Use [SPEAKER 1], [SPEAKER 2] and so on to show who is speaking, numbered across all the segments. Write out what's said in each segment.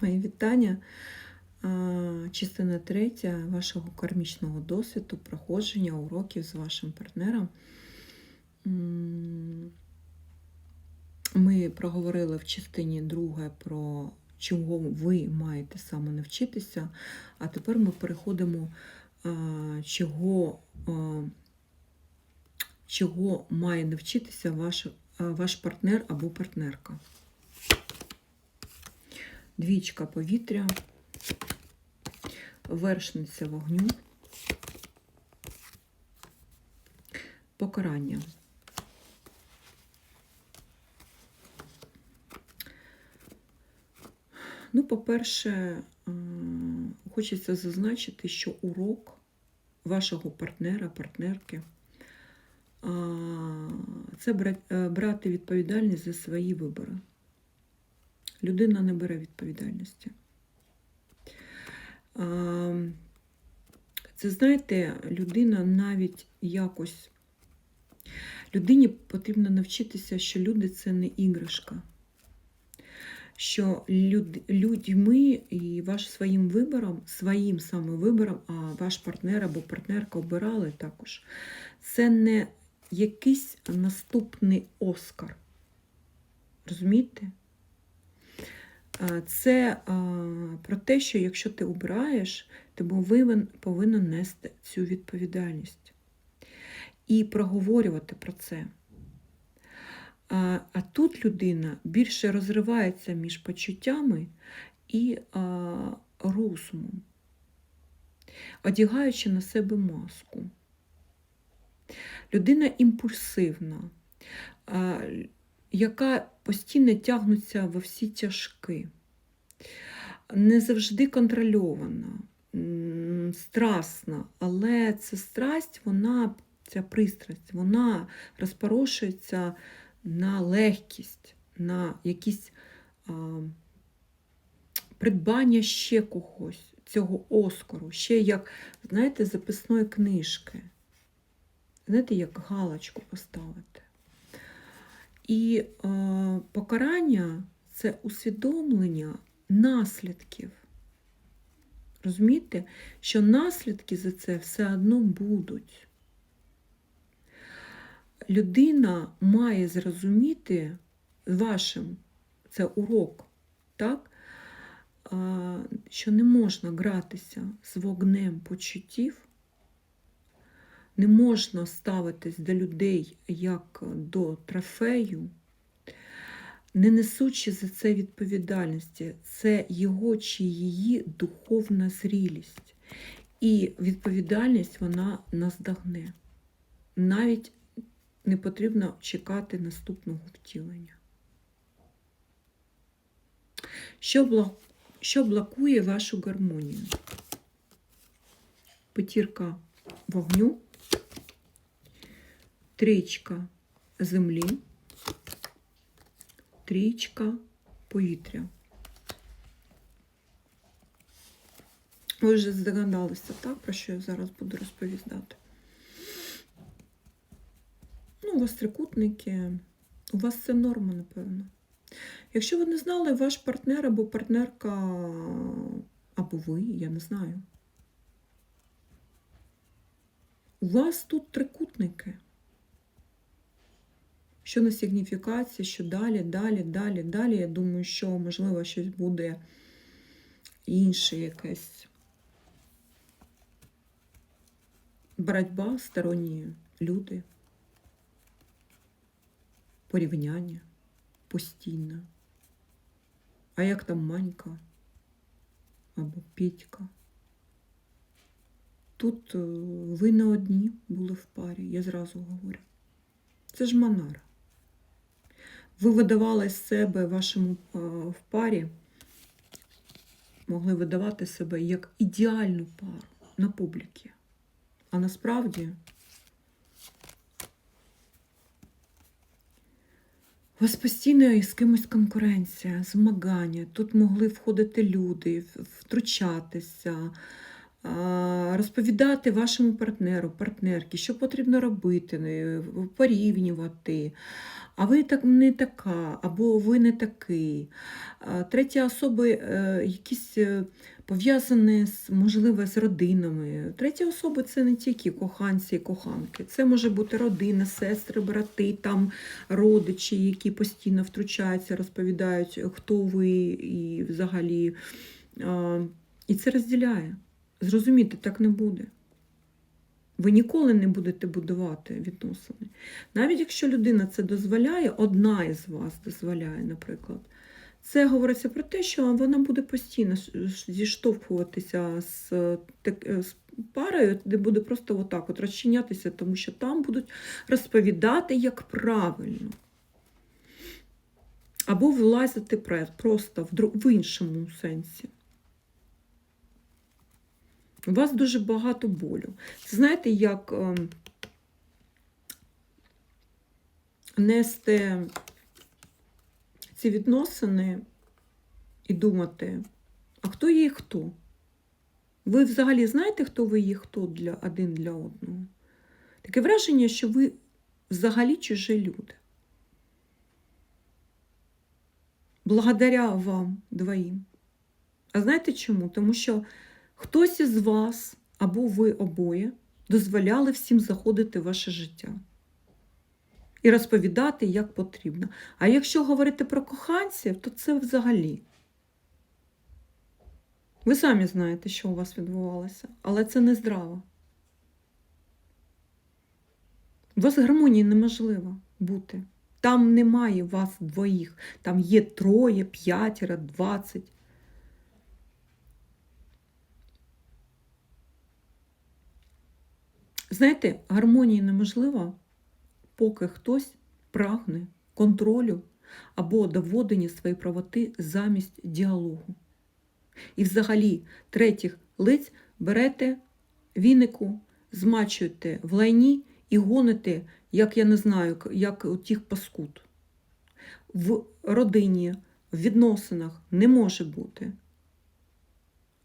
[SPEAKER 1] Мої вітання. Частина третя вашого кармічного досвіду, проходження уроків з вашим партнером. Ми проговорили в частині друге про чого ви маєте саме навчитися, а тепер ми переходимо, чого, чого має навчитися ваш, ваш партнер або партнерка. Двічка повітря, вершниця вогню, покарання. Ну, по-перше, е, хочеться зазначити, що урок вашого партнера, партнерки це е, брати відповідальність за свої вибори. Людина не бере відповідальності. Це, знаєте, людина навіть якось. Людині потрібно навчитися, що люди це не іграшка. Що люд, людьми і ваш своїм вибором, своїм саме вибором, а ваш партнер або партнерка обирали також. Це не якийсь наступний Оскар. Розумієте? Це про те, що якщо ти обираєш, ти повинен, повинен нести цю відповідальність і проговорювати про це. А, а тут людина більше розривається між почуттями і а, розумом, одягаючи на себе маску. Людина імпульсивна, яка постійно тягнеться во всі тяжки, не завжди контрольована, страсна, але ця страсть, вона, ця пристрасть, вона розпорошується на легкість, на якісь а, придбання ще когось, цього оскару, ще як, знаєте, записної книжки. Знаєте, як галочку поставити. І е, покарання це усвідомлення наслідків. Розумієте, що наслідки за це все одно будуть. Людина має зрозуміти вашим, це урок, так? Що не можна гратися з вогнем почуттів, не можна ставитись до людей як до трофею, не несучи за це відповідальності. Це його чи її духовна зрілість. І відповідальність вона наздогне. Навіть не потрібно чекати наступного втілення. Що, блокує вашу гармонію? Петірка вогню, трічка землі, трічка повітря. Ви вже здогадалися, так, про що я зараз буду розповідати. Ну, у вас трикутники, у вас це норма, напевно. Якщо ви не знали, ваш партнер або партнерка, або ви, я не знаю. У вас тут трикутники. Що на сигніфікації, що далі, далі, далі, далі. Я думаю, що, можливо, щось буде інше якесь. Боротьба, сторонні люди, порівняння постійно. А як там Манька або Петька? Тут е, ви не одні були в парі, я зразу говорю. Це ж Монара. Ви видавали себе вашому е, в парі, могли видавати себе як ідеальну пару на публіки. А насправді у вас постійно з кимось конкуренція, змагання. Тут могли входити люди, втручатися, розповідати вашому партнеру, партнерці, що потрібно робити, е, порівнювати. А ви так не така, або ви не такий. А, Треті особи е, якісь е, пов'язані з, можливо, з родинами. Треті особи це не тільки коханці і коханки. Це може бути родина, сестри, брати, там родичі, які постійно втручаються, розповідають, хто ви і взагалі. І це розділяє. Зрозуміти, так не буде. Ви ніколи не будете будувати відносини. Навіть якщо людина це дозволяє, одна із вас дозволяє, наприклад, це говориться про те, що вона буде постійно зіштовхуватися з, з парою, де буде просто отак от розчинятися, тому що там будуть розповідати, як правильно. Або влазити просто в іншому сенсі. У вас дуже багато болю. Це знаєте, як ем, нести ці відносини і думати, а хто є хто? Ви взагалі знаєте, хто ви є хто для один для одного? Таке враження, що ви взагалі чужі люди. Благодаря вам двоїм. А знаєте чому? Тому що хтось із вас або ви обоє дозволяли всім заходити в ваше життя і розповідати, як потрібно. А якщо говорити про коханців, то це взагалі. Ви самі знаєте, що у вас відбувалося, але це не здраво. У вас гармонії неможливо бути. Там немає вас двоїх, там є троє, п'ятеро, двадцять. Знаєте, гармонії неможлива, поки хтось прагне контролю або доводення своєї правоти замість діалогу. І взагалі, третіх лиць берете вінику, змачуєте в лайні і гоните, як я не знаю, як тих паскуд. В родині, в відносинах не може бути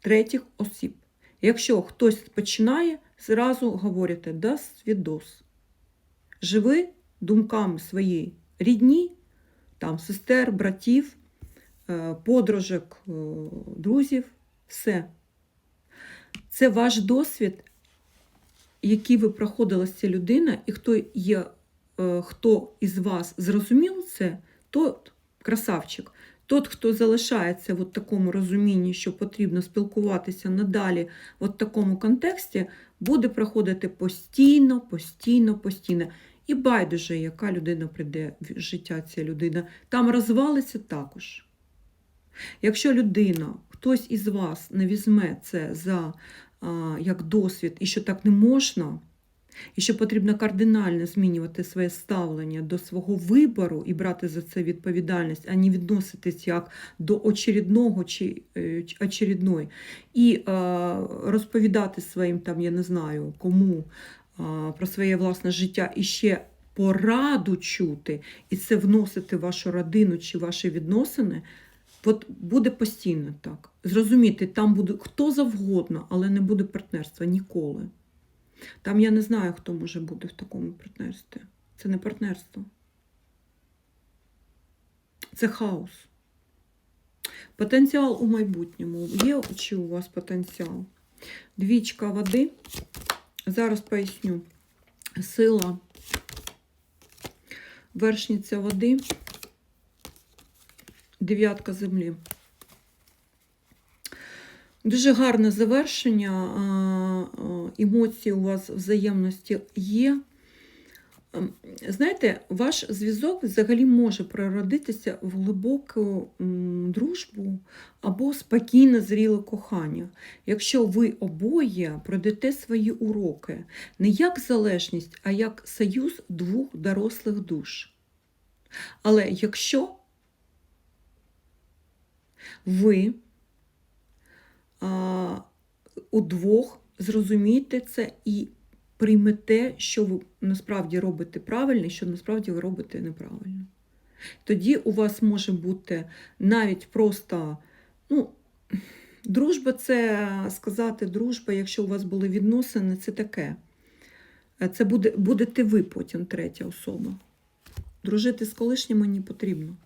[SPEAKER 1] третіх осіб. Якщо хтось починає, зразу говорите «дас відос». Живи думками своєї рідні, там сестер, братів, е, подружок, е, друзів, все. Це ваш досвід, який ви проходили з цією людиною, і хто є, е, хто із вас зрозумів це, тот красавчик. Тот, хто залишається в такому розумінні, що потрібно спілкуватися надалі в такому контексті, буде проходити постійно, постійно, постійно. І байдуже, яка людина прийде в життя ця людина, там розвалиться також. Якщо людина, хтось із вас не візьме це за а, як досвід, і що так не можна, і що потрібно кардинально змінювати своє ставлення до свого вибору і брати за це відповідальність, а не відноситись як до очередного чи е, очередної, і е, розповідати своїм, там, я не знаю, кому а, про своє власне життя і ще пораду чути, і це вносити в вашу родину чи ваші відносини, от буде постійно так. Зрозуміти, там буде хто завгодно, але не буде партнерства ніколи. Там я не знаю, хто може бути в такому партнерстві. Це не партнерство. Це хаос. Потенціал у майбутньому. Є чи у вас потенціал? Двічка води. Зараз поясню. Сила, вершниця води, дев'ятка землі. Дуже гарне завершення. Емоції у вас взаємності є. Ем, Знаєте, ваш зв'язок взагалі може прородитися в глибоку дружбу або спокійне зріле кохання, якщо ви обоє пройдете свої уроки не як залежність, а як союз двох дорослих душ. Але якщо ви удвох зрозумієте це і приймете, що ви насправді робите правильно, і що насправді ви робите неправильно. Тоді у вас може бути навіть просто, ну, Дружба це сказати, дружба, якщо у вас були відносини, це таке. Це буде, будете ви потім третя особа. Дружити з колишніми не потрібно.